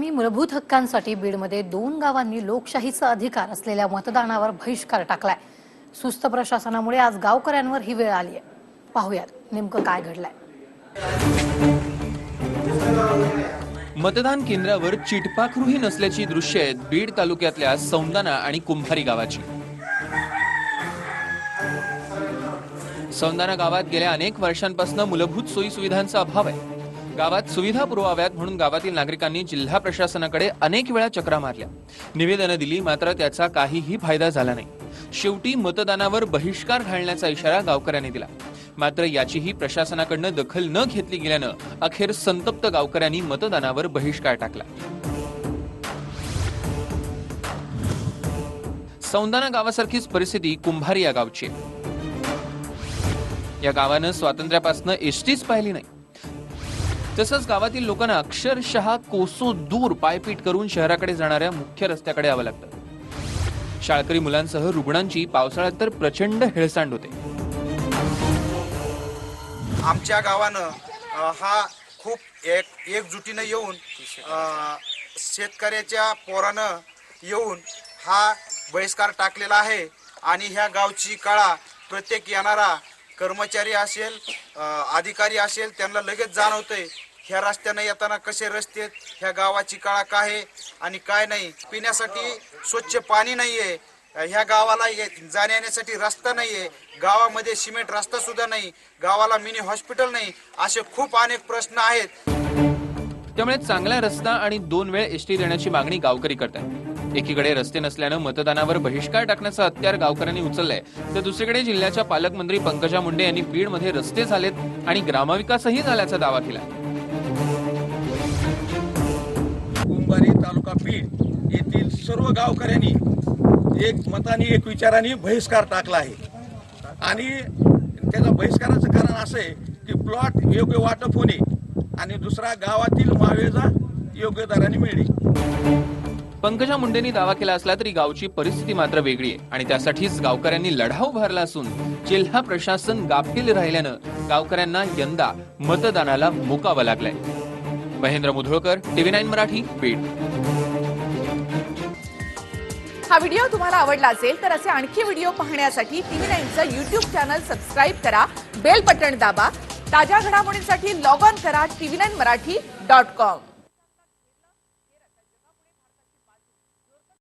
बातमी मूलभूत हक्कांसाठी बीडमध्ये दोन गावांनी लोकशाहीचा अधिकार असलेल्या मतदानावर बहिष्कार टाकलाय. सुस्त प्रशासनामुळे आज गावकऱ्यांवर ही वेळ आली आहे पाहुयात नेमकं काय घडलंय. मतदान केंद्रावर चिटपाखरूही नसल्याची दृश्य आहेत बीड तालुक्यातल्या सौंदाना आणि कुंभारी गावाची. सौंदाना गावात गेल्या अनेक वर्षांपासून मूलभूत सोयी सुविधांचा अभाव आहे. गावात सुविधा पुरवाव्यात म्हणून गावातील नागरिकांनी जिल्हा प्रशासनाकडे अनेक वेळा चक्रा मारल्या. निवेदनं दिली मात्र त्याचा काहीही फायदा झाला नाही. शेवटी मतदानावर बहिष्कार घालण्याचा इशारा गावकऱ्यांनी दिला. मात्र याचीही प्रशासनाकडनं दखल न घेतली गेल्यानं अखेर संतप्त गावकऱ्यांनी मतदानावर बहिष्कार टाकला. सौंदाना गावासारखीच परिस्थिती कुंभारी या गावची. आहे या गावानं स्वातंत्र्यापासून एसटीच पाहिली नाही. तसंच गावातील लोकांना अक्षरशः कोसो दूर पायपीट करून शहराकडे जाणाऱ्या मुख्य रस्त्याकडे यावं लागतं. शाळकरी मुलांसह रुग्णांची पावसाळ्यात तर प्रचंड हेळसांड होते. आमच्या गावानं अ, हा खूप एक एकजुटीनं येऊन अ, शेतकऱ्याच्या पोरानं येऊन हा बहिष्कार टाकलेला आहे आणि ह्या गावची कळा प्रत्येक येणारा कर्मचारी असेल अधिकारी असेल त्यांना लगेच जाणवतंय ह्या रस्त्यानं येताना कसे रस्ते ह्या गावाची काळा काय आहे आणि काय नाही. पिण्यासाठी स्वच्छ पाणी नाहीये ह्या गावाला ये- जाण्या येण्यासाठी रस्ता नाहीये गावामध्ये सिमेंट रस्ता सुद्धा नाही गावाला मिनी हॉस्पिटल नाही असे खूप अनेक प्रश्न आहेत. त्यामुळे चांगला रस्ता आणि दोन वेळ एसटी देण्याची मागणी गावकरी करतात एकीकडे रस्ते नसल्यानं मतदानावर बहिष्कार टाकण्याचं हत्यार गावकऱ्यांनी उचललंय. तर दुसरीकडे जिल्ह्याच्या पालकमंत्री पंकजा मुंडे यांनी बीडमध्ये रस्ते झालेत आणि ग्रामविकासही झाल्याचा दावा केला कुंभारी तालुका बीड येथील सर्व गावकऱ्यांनी एक मताने एक विचाराने बहिष्कार टाकला आहे. आणि त्याचा बहिष्काराचं कारण असं आहे की प्लॉट योग्य वाटप होणे आणि दुसरा गावातील मावेजा योग्य दराने मिळणे. पंकजा मुंडेंनी दावा केला असला तरी गावची परिस्थिती मात्र वेगळी आहे. आणि त्यासाठीच गावकऱ्यांनी लढा उभारला असून जिल्हा प्रशासन गाफील राहिल्यानं गावकऱ्यांना यंदा मतदानाला मुकावं लागलंय. Mahendra Mudholkar TV nine Marathi Beed. हा व्हिडिओ तुम्हाला आवडला असेल तर असे आणखी व्हिडिओ पाहण्यासाठी टीव्ही नाईनचं युट्यूब चॅनल सबस्क्राईब करा बेल बटन दाबा ताज्या घडामोडींसाठी लॉग ऑन करा TV nine Marathi dot com.